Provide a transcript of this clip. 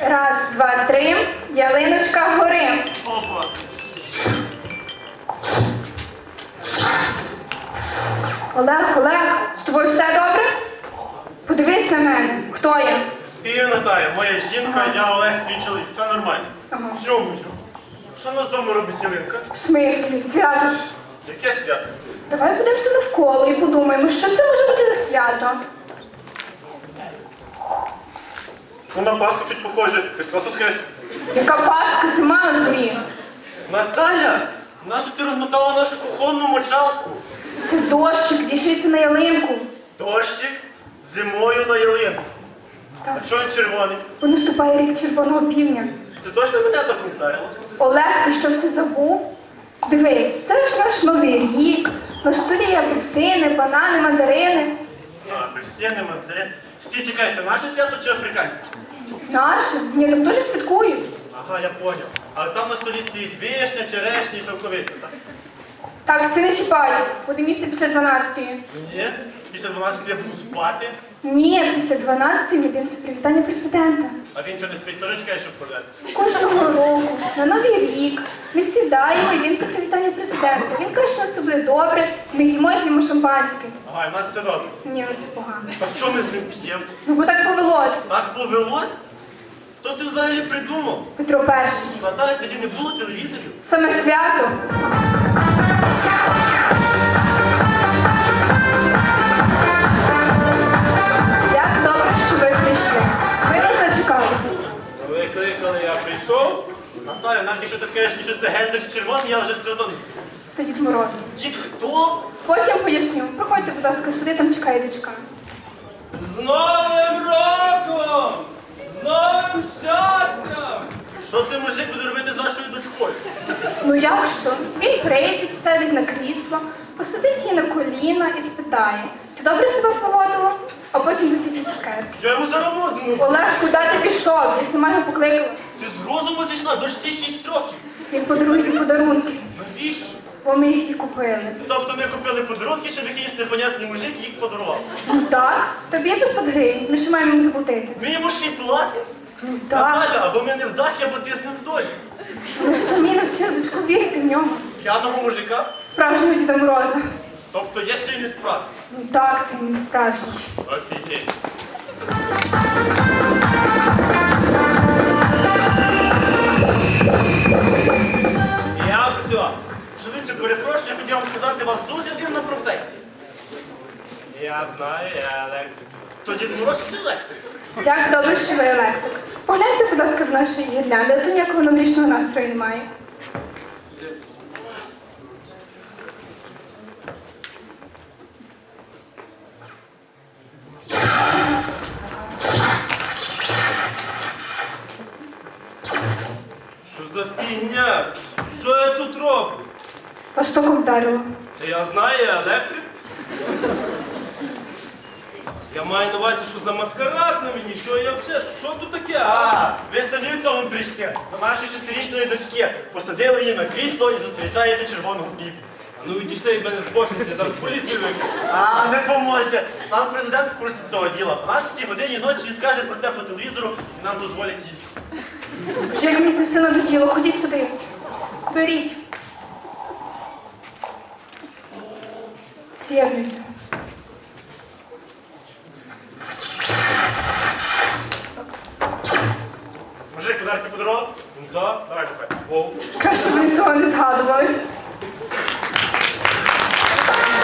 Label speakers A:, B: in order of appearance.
A: Раз, два, три. Ялиночка гори.
B: Опа.
A: Олег, Олег, з тобою все добре? Подивись на мене. Хто я?
B: Ти Наталя, моя жінка, я Олег, твій чоловік. Все нормально.
A: Ага.
B: Йому, Що нас вдома робить ялинка?
A: В смислі, свято ж.
B: Яке свято?
A: Давай подивимося навколо і подумаємо, що це може бути за свято.
B: Ну на Пасху чуть похоже. Христос Воскрес.
A: Яка паска, зима на дворі.
B: Наталя, нашу ти розмотала нашу кухонну мочалку?
A: Це дощик, вішається на ялинку.
B: Дощик зимою на ялинку.
A: Так.
B: А чого він червоний?
A: Бо наступає рік червоного півня.
B: Ти точно мене так не вдарила?
A: Олег, ти що все забув? Дивись, це ж наш новий рік. На столі є апельсини, банани, мандарини.
B: А, апельсини, мандарин. Стій, чекай, це наше свято чи африканське?
A: Наші? Ні, там дуже святкують.
B: Ага, я поняв. Але там на столі стоїть вишня, черешня і шовковиця, так?
A: Так, це не чіпай. Будемо їсти після 12-ї.
B: Ні, після 12 я буду спати,
A: Ні, після 12-ї ми дивимося привітання президента.
B: а він що не спить, теж чекає, щоб пожати.
A: Кожного року, на Новий рік, ми сідаємо і дивимося привітання президента. Він каже, що нас все буде добре, ми їмо і п'ємо шампанське.
B: Ага, і в нас все добре.
A: Ні, все погано.
B: Так що ми з ним п'ємо?
A: Ну бо так повелось.
B: Так повелось? Хто це взагалі придумав?
A: Петро перший.
B: Наталя, тоді не було телевізорів?
A: Саме свято. Як добре, що ви прийшли. Ми вас зачекалися.
C: Ви кликали, я прийшов.
B: Наталя, навіть якщо ти скажеш, що це гендер червоний, я вже все одно не скажу.
A: Це Дід Мороз.
B: Дід хто?
A: Потім поясню. Проходьте, будь ласка, сюди, там чекає дочка.
C: З Новим роком! З новим щастям!
B: Що цей мужик буде робити з вашою дочкою?
A: Ну як що? Він прийде, сядеть на крісло, посадить її на коліна і спитає: ти добре себе поводила? А потім висить цукерки.
B: Я йому зараз морду.
A: Олег, куди ти пішов? Я сама його покликала.
B: Ти з розуму зійшла, дочці 6 років.
A: Він подарує їй подарунки,
B: Навіщо?
A: бо ми їх і купили.
B: Тобто ми купили подарунки, щоб якийсь непонятний мужик їх подарував.
A: Ну так, тобі є 500 гривень, ми ще маємо заплатити.
B: Ми йому ще й платимо.
A: Ну так,
B: Наталя, або ми не в дахі, або тиснемо в долі.
A: ми ж самі навчили дочку вірити в нього.
B: П'яного мужика.
A: Справжнього Діда Мороза.
B: Тобто є ще й не справжній.
A: Ну так, це не справжній.
B: Офігеть.
C: Все.
B: Чоловіче, перепрошую, я хотів вам сказати, у вас дуже дивна професія.
C: Я знаю, я електрик.
B: То Дід Мороз електрик?
A: Як добре, що ви електрик. Погляньте, будь ласка, з нашої гірлянди, а то ніякого новорічного настрою немає.
C: Що за фігня? Що я тут роблю?
A: Вас током вдарило.
C: Та я знаю, я електрик. Я маю на увазі, що за маскарад на мені, що я взагалі, що тут таке? А?
B: А, ви самі в цьому прийшли. До нашої шестирічної дочки. Посадили її на крісло і зустрічаєте червоного пів.
C: А Ну відійшли від мене з бочинці, зараз поліцію.
B: А, не поможе. Сам президент в курсі цього діла. В 12 годині ночі він скаже про це по телевізору і нам дозволять їсти.
A: Боже, як мені це все надоїло, ходіть сюди. Беріть. Сєднуйте.
B: Мужик, подарки подарував?
C: Ну так,
B: Давай.
C: Вов.
A: Краще ви цього не згадували.